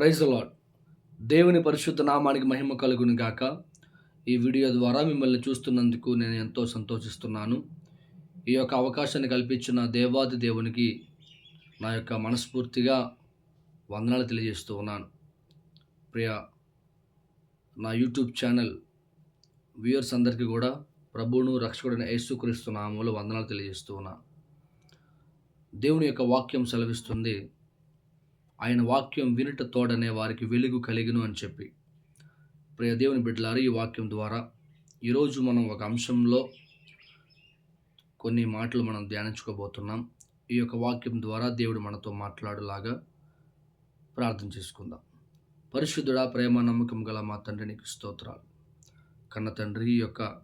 Praise lord దేవుని పరిశుద్ధ నామానికి మహిమ కలుగును గాక. ఈ వీడియో ద్వారా మిమ్మల్ని చూస్తున్నందుకు నేను ఎంతో సంతోషిస్తున్నాను. ఈ యొక్క అవకాశాన్ని కల్పించిన దేవాది దేవునికి నా యొక్క మనస్ఫూర్తిగా వందనాలు తెలియజేస్తూ ఉన్నాను. ప్రియ నా యూట్యూబ్ ఛానల్ వ్యూయర్స్ అందరికీ కూడా ప్రభువును రక్షకుడైన యేసుక్రీస్తు నామంలో వందనాలు తెలియజేస్తూ ఉన్నాను దేవుని యొక్క వాక్యం సెలవిస్తుంది. ఆయన వాక్యం వినుట తోడనే వారికి వెలుగు కలిగిను అని చెప్పి. ప్రియ దేవుని బిడ్డలారు ఈ వాక్యం ద్వారా ఈరోజు మనం ఒక అంశంలో కొన్ని మాటలు మనం ధ్యానించుకోబోతున్నాం. ఈ యొక్క వాక్యం ద్వారా దేవుడు మనతో మాట్లాడులాగా ప్రార్థన చేసుకుందాం. పరిశుద్ధుడా ప్రేమ నమ్మకం గల మా తండ్రి నీకు స్తోత్రాలు. కన్న తండ్రి ఈ యొక్క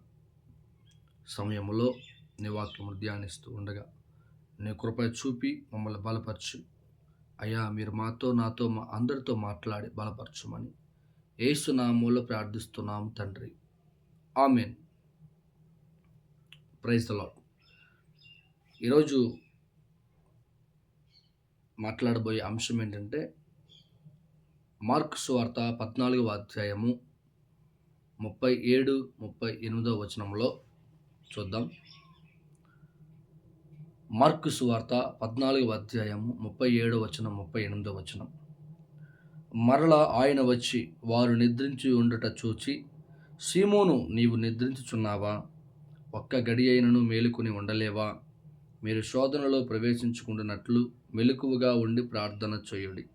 సమయంలో నీ వాక్యము ధ్యానిస్తూ ఉండగా నీ కృప చూపి మమ్మల్ని బలపరచు. అయ్యా మీరు మాతో నాతో మా అందరితో మాట్లాడి బలపరచమని. ఏసునామూలో ప్రార్థిస్తున్నాము తండ్రి. ఆమెన్. ప్రైజ్ ద లాడ్ ఈరోజు మాట్లాడబోయే అంశం ఏంటంటే మార్క్ సువార్త పద్నాలుగవ అధ్యాయము ముప్పై ఏడు ముప్పై ఎనిమిదవ వచనంలో చూద్దాం. మార్కు సువార్త పద్నాలుగవ అధ్యాయము ముప్పై ఏడవ వచనం ముప్పై ఎనిమిదవ వచనం. మరలా ఆయన వచ్చి వారు నిద్రించి ఉండుట చూచి సీమోను నీవు నిద్రించుచున్నావా? ఒక్క గడి అయినను మేలుకొని ఉండలేవా? మీరు శోధనలో ప్రవేశించుకుంటున్నట్లు మెలకువగా ఉండి ప్రార్థన చేయుడి.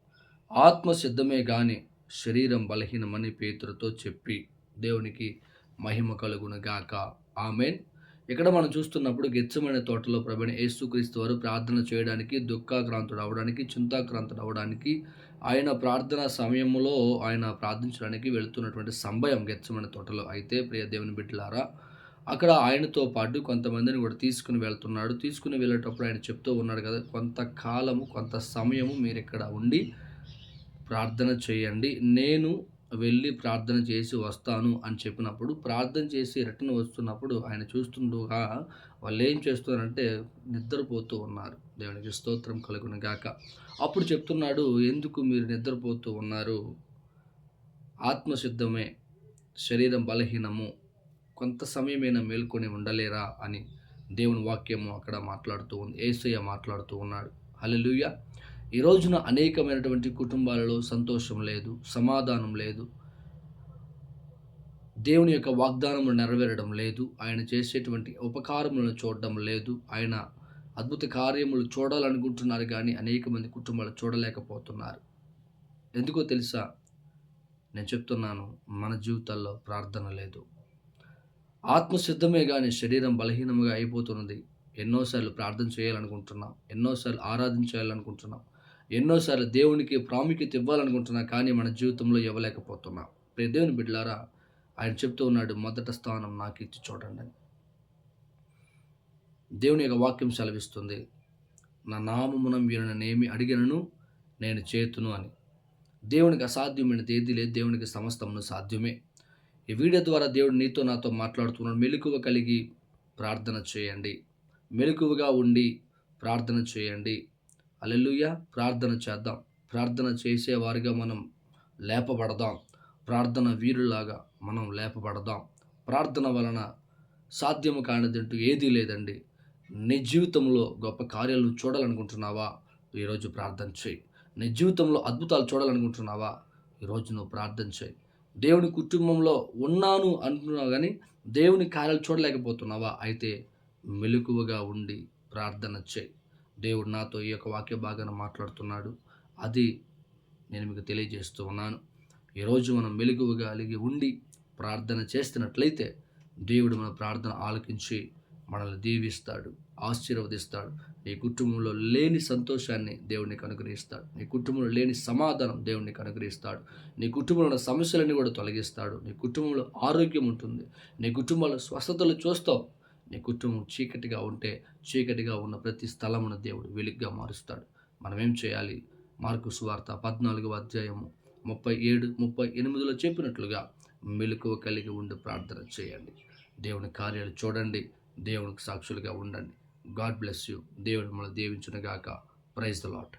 ఆత్మ సిద్ధమే గాని శరీరం బలహీనమని పేతులతో చెప్పి దేవునికి మహిమ కలుగును గాక. ఆమెన్. ఇక్కడ మనం చూస్తున్నప్పుడు గెచ్చమైన తోటలో ప్రభుని యేసుక్రీస్తు వారు ప్రార్థన చేయడానికి దుఃఖాక్రాంతుడు అవడానికి చింతాక్రాంతుడు అవడానికి ఆయన ప్రార్థన సమయంలో ఆయన ప్రార్థించడానికి వెళుతున్నటువంటి సంభయం గెచ్చమైన తోటలో. అయితే ప్రియ దేవుని బిడ్డలారా అక్కడ ఆయనతో పాటు కొంతమందిని కూడా తీసుకుని వెళ్తున్నాడు. తీసుకుని వెళ్ళేటప్పుడు ఆయన చెప్తూ ఉన్నాడు కదా కొంతకాలము కొంత సమయము మీరు ఇక్కడ ఉండి ప్రార్థన చేయండి. నేను వెళ్ళి ప్రార్థన చేసి వస్తాను అని చెప్పినప్పుడు ప్రార్థన చేసి రిటర్న్ వస్తున్నప్పుడు ఆయన చూస్తుండగా వాళ్ళు ఏం చేస్తున్నారంటే నిద్రపోతూ ఉన్నారు. దేవునికి స్తోత్రం కలుగును గాక. అప్పుడు చెప్తున్నాడు ఎందుకు మీరు నిద్రపోతూ ఉన్నారు? ఆత్మసిద్ధమే శరీరం బలహీనము కొంత సమయమైనా మేల్కొని ఉండలేరా? అని దేవుని వాక్యము అక్కడ మాట్లాడుతూ ఉంది ఏసయ్య మాట్లాడుతూ ఉన్నాడు. హల్లెలూయా. ఈ రోజున అనేకమైనటువంటి కుటుంబాలలో సంతోషం లేదు సమాధానం లేదు. దేవుని యొక్క వాగ్దానములు నెరవేరడం లేదు. ఆయన చేసేటువంటి ఉపకారములను చూడడం లేదు. ఆయన అద్భుత కార్యములు చూడాలనుకుంటున్నారు కానీ అనేక మంది కుటుంబాలు చూడలేకపోతున్నారు. ఎందుకో తెలుసా? నేను చెప్తున్నాను మన జీవితాల్లో ప్రార్థన లేదు. ఆత్మసిద్ధమే కానీ శరీరం బలహీనముగా అయిపోతున్నది. ఎన్నోసార్లు ప్రార్థన చేయాలనుకుంటున్నాం ఎన్నోసార్లు ఆరాధించాలనుకుంటున్నాం. ఎన్నోసార్లు దేవునికి ప్రాముఖ్యత ఇవ్వాలనుకుంటున్నా కానీ మన జీవితంలో ఇవ్వలేకపోతున్నాం. ప్రే దేవుని బిడ్డలారా ఆయన చెప్తూ ఉన్నాడు మొదట స్థానం నాకు ఇచ్చి చూడండి. అని దేవుని యొక్క వాక్యం సెలవిస్తుంది నా నామమున మీరు అడిగినను నేను చేతును అని. దేవునికి అసాధ్యమైనది ఏది లేదు దేవునికి సమస్తమును సాధ్యమే. ఈ వీడియో ద్వారా దేవుడు నీతో నాతో మాట్లాడుతున్నాడు. మెలకువ కలిగి ప్రార్థన చేయండి. మెలకువగా ఉండి ప్రార్థన చేయండి. అల్లెలుయ్య ప్రార్థన చేద్దాం. ప్రార్థన చేసేవారిగా మనం లేపబడదాం. ప్రార్థన వీరులాగా మనం లేపబడదాం. ప్రార్థన వలన సాధ్యము కానిదంటూ ఏదీ లేదండి. నీ జీవితంలో గొప్ప కార్యాలు చూడాలనుకుంటున్నావా? ఈరోజు ప్రార్థన చేయి. నీ జీవితంలో అద్భుతాలు చూడాలనుకుంటున్నావా? ఈరోజు నువ్వు ప్రార్థన చేయి. దేవుని కుటుంబంలో ఉన్నాను అంటున్నావు కానీ దేవుని కార్యాలు చూడలేకపోతున్నావా? అయితే మెలకువగా ఉండి ప్రార్థన చేయి. దేవుడు నాతో ఈ యొక్క వాక్య భాగాన్ని మాట్లాడుతున్నాడు. అది నేను మీకు తెలియజేస్తూ ఉన్నాను. ఈరోజు మనం మెలుగుగా కలిగి ఉండి ప్రార్థన చేస్తున్నట్లయితే దేవుడు మన ప్రార్థన ఆలకించి మనల్ని దీవిస్తాడు ఆశీర్వదిస్తాడు. నీ కుటుంబంలో లేని సంతోషాన్ని దేవునికి అనుగ్రహిస్తాడు నీ కుటుంబంలో లేని సమాధానం దేవునికి అనుగ్రహిస్తాడు నీ కుటుంబంలో ఉన్న సమస్యలన్నీ కూడా తొలగిస్తాడు. నీ కుటుంబంలో ఆరోగ్యం ఉంటుంది. నీ కుటుంబంలో స్వస్థతలు చూస్తావు. నీ కుటుంబం చీకటిగా ఉంటే చీకటిగా ఉన్న ప్రతి స్థలమును దేవుడు వెలుగ్గా మారుస్తాడు. మనం ఏం చేయాలి? మార్కు సువార్త పద్నాలుగవ అధ్యాయము ముప్పై ఏడు ముప్పై ఎనిమిదిలో చెప్పినట్లుగా మెలకువ కలిగి ఉండి ప్రార్థన చేయండి. దేవుని కార్యాలు చూడండి. దేవునికి సాక్షులుగా ఉండండి. God bless you. దేవుడు మనల్ని దీవించునుగాక. Praise the lot